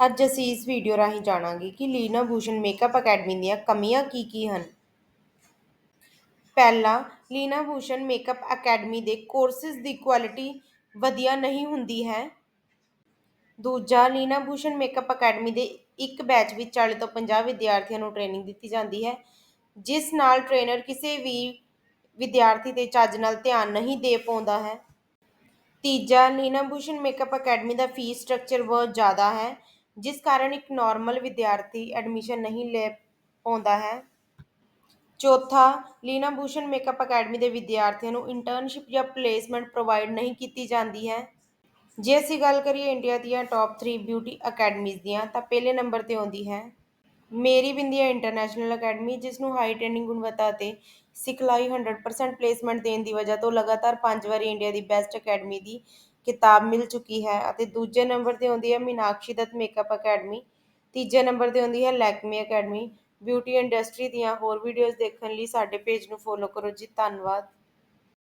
ਅੱਜ ਅਸੀਂ ਇਸ ਵੀਡੀਓ ਰਾਹੀਂ ਜਾਣਾਂਗੇ ਕਿ ਲੀਨਾ ਭੂਸ਼ਣ ਮੇਕਅਪ ਅਕੈਡਮੀ ਦੀਆਂ ਕਮੀਆਂ ਕੀ ਕੀ ਹਨ। ਪਹਿਲਾ, ਲੀਨਾ ਭੂਸ਼ਣ ਮੇਕਅਪ ਅਕੈਡਮੀ ਦੇ ਕੋਰਸਿਸ ਦੀ ਕੁਆਲਿਟੀ ਵਧੀਆ ਨਹੀਂ ਹੁੰਦੀ ਹੈ। ਦੂਜਾ, ਲੀਨਾ ਭੂਸ਼ਣ ਮੇਕਅਪ ਅਕੈਡਮੀ ਦੇ ਇੱਕ ਬੈਚ ਵਿੱਚ 40 ਤੋਂ 50 ਵਿਦਿਆਰਥੀਆਂ ਨੂੰ ਟ੍ਰੇਨਿੰਗ ਦਿੱਤੀ ਜਾਂਦੀ ਹੈ, ਜਿਸ ਨਾਲ ਟ੍ਰੇਨਰ ਕਿਸੇ ਵੀ ਵਿਦਿਆਰਥੀ ਤੇ ਚੱਜ ਨਾਲ ਧਿਆਨ ਨਹੀਂ ਦੇ ਪਾਉਂਦਾ ਹੈ। ਤੀਜਾ, ਲੀਨਾ ਭੂਸ਼ਣ ਮੇਕਅਪ ਅਕੈਡਮੀ ਦਾ ਫੀਸ ਸਟਰਕਚਰ ਬਹੁਤ ਜ਼ਿਆਦਾ ਹੈ। ਜਿਸ ਕਾਰਨ ਇੱਕ ਨਾਰਮਲ ਵਿਦਿਆਰਥੀ ਐਡਮਿਸ਼ਨ ਨਹੀਂ ਲੈ ਪਾਉਂਦਾ ਹੈ। ਚੌਥਾ, ਲੀਨਾ ਭੂਸ਼ਣ ਮੇਕਅਪ ਅਕੈਡਮੀ ਦੇ ਵਿਦਿਆਰਥੀਆਂ ਨੂੰ ਇੰਟਰਨਸ਼ਿਪ ਜਾਂ ਪਲੇਸਮੈਂਟ ਪ੍ਰੋਵਾਈਡ ਨਹੀਂ ਕੀਤੀ ਜਾਂਦੀ ਹੈ। ਜੇ ਅਸੀਂ ਗੱਲ ਕਰੀਏ ਇੰਡੀਆ ਦੀਆਂ ਟੌਪ 3 ਬਿਊਟੀ ਅਕੈਡਮੀਜ਼ ਦੀਆਂ, ਤਾਂ ਪਹਿਲੇ ਨੰਬਰ ਤੇ ਆਉਂਦੀ ਹੈ ਮੇਰੀ ਬਿੰਦੀਆ ਇੰਟਰਨੈਸ਼ਨਲ ਅਕੈਡਮੀ ਜਿਸ ਨੂੰ ਹਾਈ ਟ੍ਰੇਨਿੰਗ ਗੁਣਵੱਤਾ ਅਤੇ ਸਿਖਲਾਈ 100% ਪਲੇਸਮੈਂਟ ਦੇਣ ਦੀ ਵਜ੍ਹਾ ਤੋਂ ਲਗਾਤਾਰ ਪੰਜ ਵਾਰੀ ਇੰਡੀਆ ਦੀ ਬੈਸਟ ਅਕੈਡਮੀ ਦੀ ਕਿਤਾਬ ਮਿਲ ਚੁੱਕੀ ਹੈ ਅਤੇ ਦੂਜੇ ਨੰਬਰ ਤੇ ਆਉਂਦੀ ਹੈ ਮੀਨਾਕਸ਼ੀ ਦੱਤ ਮੇਕਅਪ ਅਕੈਡਮੀ, ਤੀਜੇ ਨੰਬਰ ਤੇ ਆਉਂਦੀ ਹੈ ਲੈਕਮੀ ਅਕੈਡਮੀ, ਬਿਊਟੀ ਇੰਡਸਟਰੀ ਦੀਆਂ ਹੋਰ ਵੀਡੀਓਜ਼ ਦੇਖਣ ਲਈ ਸਾਡੇ ਪੇਜ ਨੂੰ ਫੋਲੋ ਕਰੋ ਜੀ, ਧੰਨਵਾਦ।